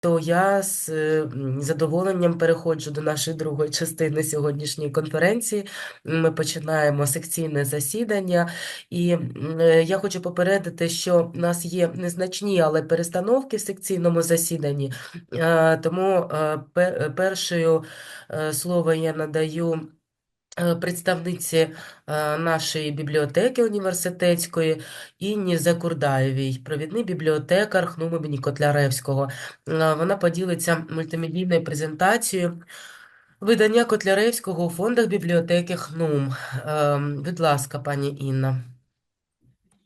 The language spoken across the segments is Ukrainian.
то я з задоволенням переходжу до нашої другої частини сьогоднішньої конференції. Ми починаємо секційне засідання, і е, я хочу попередити, що в нас є незначні, але перестановки в секційному засіданні. Е, Тому е, першою слово я надаю представниці е, нашої бібліотеки університетської Інні Закурдаєвій, провідний бібліотекар ХНУ імені Котляревського. Е, Вона поділиться мультимедійною презентацією видання Котляревського у фондах бібліотеки ХНУМ. Е, Будь ласка, пані Інна.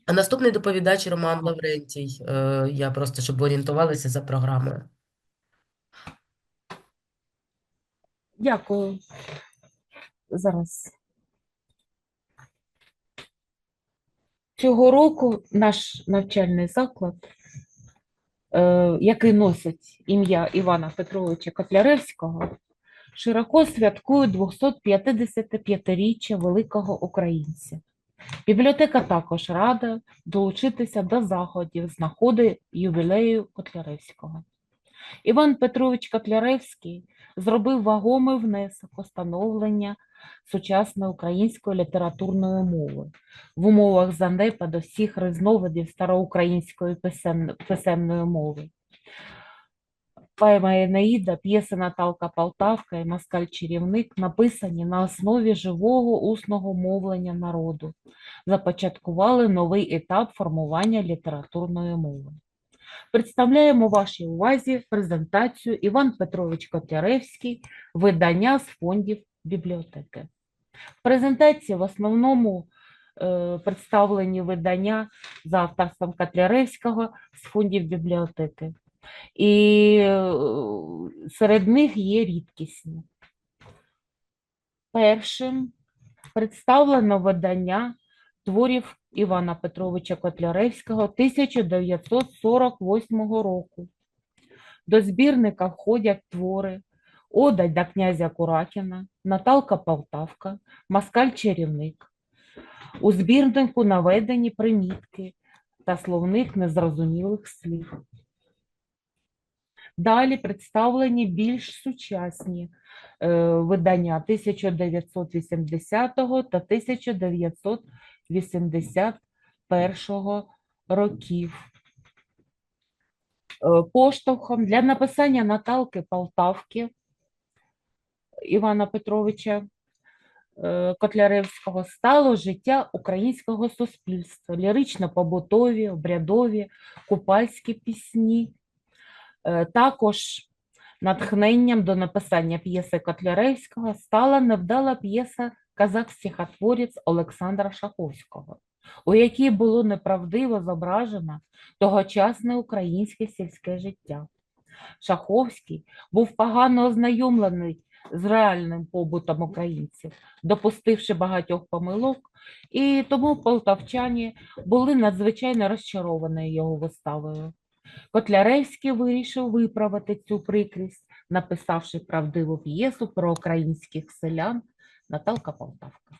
А наступний доповідач Роман Лаврентій. Е, Я просто, щоб орієнтувалися за програмою. Дякую. Зараз. Цього року наш навчальний заклад, е, який носить ім'я Івана Петровича Котляревського, широко святкує 255-річчя великого українця. Бібліотека також рада долучитися до заходів з нагоди ювілею Котляревського. Іван Петрович Котляревський зробив вагомий внесок у становлення сучасної української літературної мови в умовах занепаду всіх різновидів староукраїнської писемної мови. Поема Енеїда, п'єси Наталка Полтавка і Москаль Чарівник написані на основі живого усного мовлення народу, започаткували новий етап формування літературної мови. Представляємо вашій увазі презентацію Іван Петрович Котляревський, видання з фондів бібліотеки. В презентації в основному е, представлені видання за авторством Котляревського з фондів бібліотеки. І е, серед них є рідкісні. Першим представлено видання творів Івана Петровича Котляревського 1948 року. До збірника входять твори Ода до князя Куракіна, Наталка Полтавка, Москаль Чарівник. У збірнику наведені примітки та словник незрозумілих слів. Далі представлені більш сучасні е, видання 1980 та 1981 років. Е, Поштовхом для написання Наталки Полтавки Івана Петровича е, Котляревського стало життя українського суспільства, лірично-побутові, обрядові, купальські пісні. Е, Також натхненням до написання п'єси Котляревського стала невдала п'єса Казак-стихотворець Олександра Шаховського, у якій було неправдиво зображено тогочасне українське сільське життя. Шаховський був погано ознайомлений з реальним побутом українців, допустивши багатьох помилок, і тому полтавчані були надзвичайно розчаровані його виставою. Котляревський вирішив виправити цю прикрість, написавши правдиву п'єсу про українських селян Наталка Полтавка.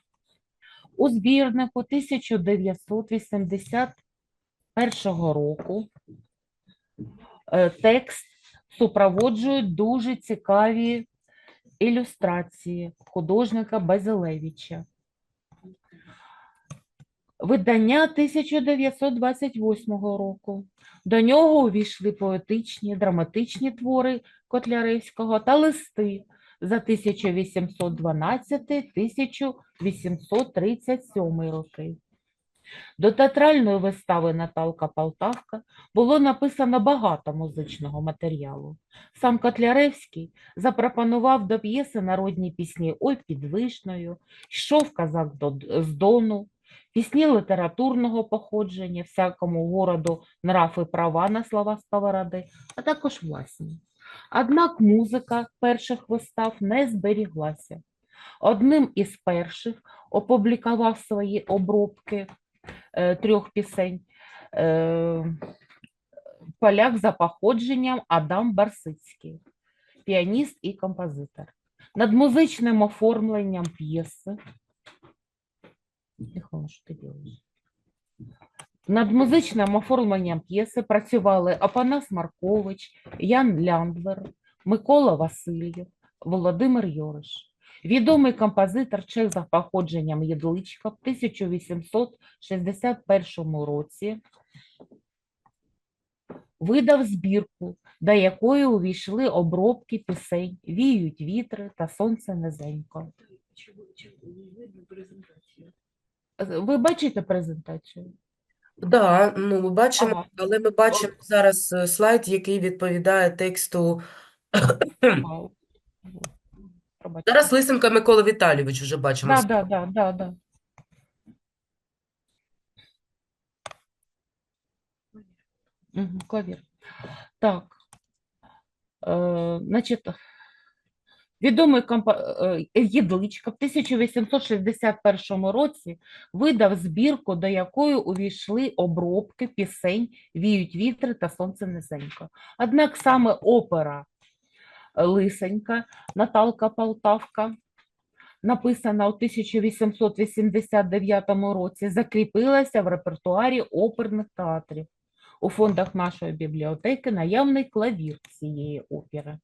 У збірнику 1981 року е, текст супроводжують дуже цікаві ілюстрації художника Базилевича. Видання 1928 року. До нього увійшли поетичні, драматичні твори Котляревського та листи за 1812-1837 роки. До театральної вистави Наталка Полтавка було написано багато музичного матеріалу. Сам Котляревський запропонував до п'єси народні пісні Ой під вишнею, Йшов казак з Дону, пісні літературного походження, всякому городу нрав і права на слова сковороди, а також власні. Однак музика перших вистав не зберіглася. Одним із перших опублікував свої обробки трьох пісень е, поляк за походженням Адам Барсицький, піаніст і композитор. Над музичним оформленням п'єси Михайло, що ти? Над музичним оформленням п'єси працювали Апанас Маркович, Ян Ляндвер, Микола Васильєв, Володимир Йориш. Відомий композитор чех за походженням Єдличка в 1861 році видав збірку, до якої увійшли обробки пісень «Віють вітри» та «Сонце низенько». Ви бачите презентацію? Да, ну ми бачимо, Ага. але ми бачимо зараз е, слайд, який відповідає тексту. Ага. Пробачте. Зараз Лисенка Микола Віталійович вже бачимо. Да, да, да, да. Мгм, клавір. Так. Е, значить, відомий компа... е, Єдличка в 1861 році видав збірку, до якої увійшли обробки пісень «Віють вітри» та «Сонце низенько». Однак саме опера Лисенька Наталка Полтавка написана у 1889 році, закріпилася в репертуарі оперних театрів. У фондах нашої бібліотеки наявний клавір цієї опери.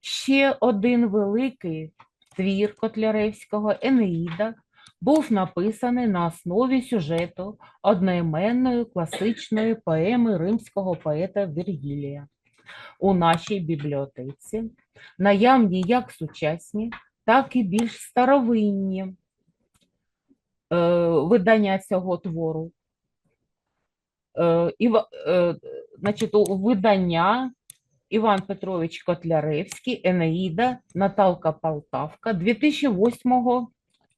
Ще один великий твір Котляревського Енеїда був написаний на основі сюжету одноіменної класичної поеми римського поета Вергілія. У нашій бібліотеці наявні як сучасні, так і більш старовинні е, видання цього твору. Е, Іва, е, значить, видання Іван Петрович Котляревський, Енеїда, Наталка Полтавка 2008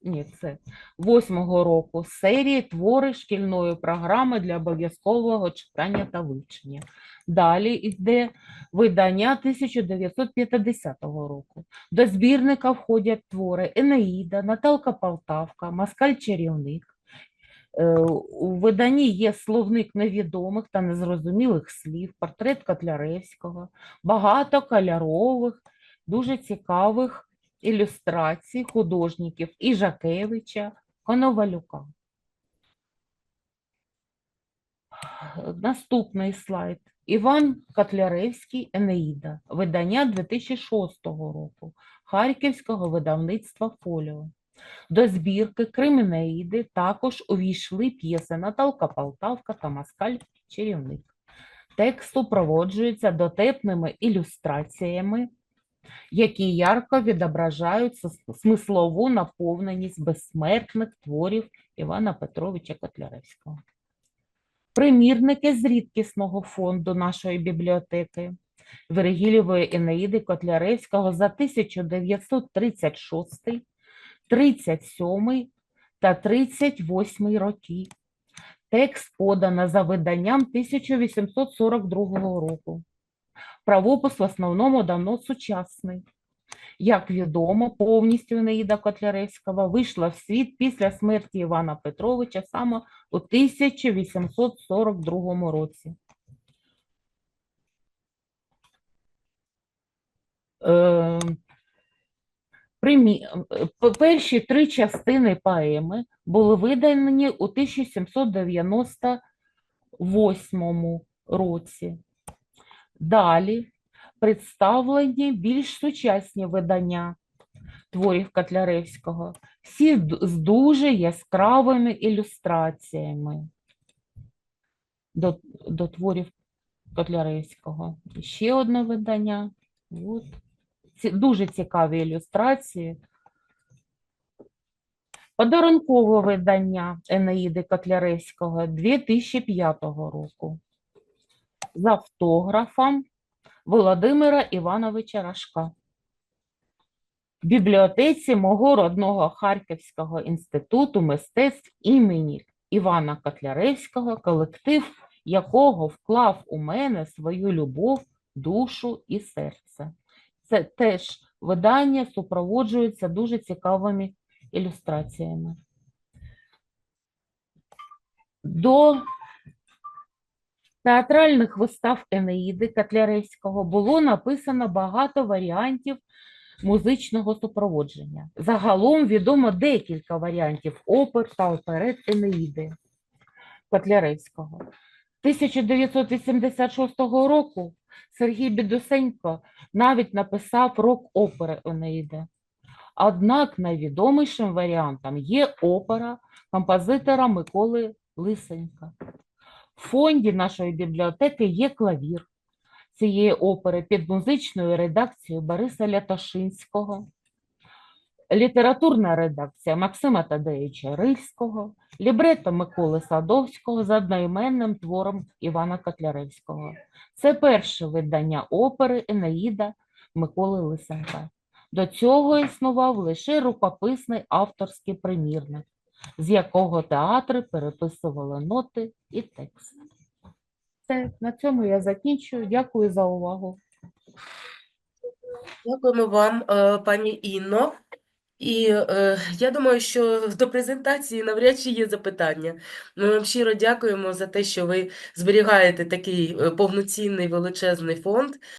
ні, це 8 року серії твори шкільної програми для обов'язкового читання та вивчення. Далі йде видання 1950 року. До збірника входять твори Енеїда, Наталка Полтавка, Москаль Чарівник. Е, У виданні є словник невідомих та незрозумілих слів, портрет Котляревського, багато кольорових, дуже цікавих ілюстрацій художників Іжакевича, Коновалюка. Наступний слайд. Іван Котляревський Енеїда. Видання 2006 року. Харківського видавництва Фоліо. До збірки Кримінеїди також увійшли п'єси Наталка Полтавка та Москаль Чарівник. Текст супроводжується дотепними ілюстраціями, які ярко відображають смислову наповненість безсмертних творів Івана Петровича Котляревського. Примірники з рідкісного фонду нашої бібліотеки Вергілєвої Енеїди Котляревського за 1936, 37 та 38 роки. Текст подано за виданням 1842 року. Правопис в основному давно сучасний. Як відомо, повністю Енеїда Котляревського вийшла в світ після смерті Івана Петровича саме у 1842 році. Е, е, Перші три частини поеми були видані у 1798 році. Далі представлені більш сучасні видання творів Котляревського, всі з дуже яскравими ілюстраціями до, до творів Котляревського. Ще одне видання. От. Ці, дуже цікаві ілюстрації. Подарункове видання Енеїди Котляревського 2005 року з автографом Володимира Івановича Рашка. В бібліотеці мого родного Харківського інституту мистецтв імені Івана Котляревського, колектив якого вклав у мене свою любов, душу і серце. Це теж видання супроводжується дуже цікавими ілюстраціями. До театральних вистав Енеїди Котляревського було написано багато варіантів музичного супроводження. Загалом відомо декілька варіантів опер та оперет Енеїди Котляревського. 1986 року Сергій Бідусенько навіть написав рок-опери Енеїда. Однак найвідомішим варіантом є опера композитора Миколи Лисенка. Фонді нашої бібліотеки є клавір цієї опери під музичною редакцією Бориса Лятошинського, літературна редакція Максима Тадеєвича Рильського, лібрето Миколи Садовського за одноіменним твором Івана Котляревського. Це перше видання опери Енеїда Миколи Лисенка. До цього існував лише рукописний авторський примірник, з якого театри переписували ноти і текст. Все, на цьому я закінчую. Дякую за увагу. Дякуємо вам, е, пані Інно. І е, я думаю, що до презентації навряд чи є запитання. Ми вам щиро дякуємо за те, що ви зберігаєте такий е, повноцінний величезний фонд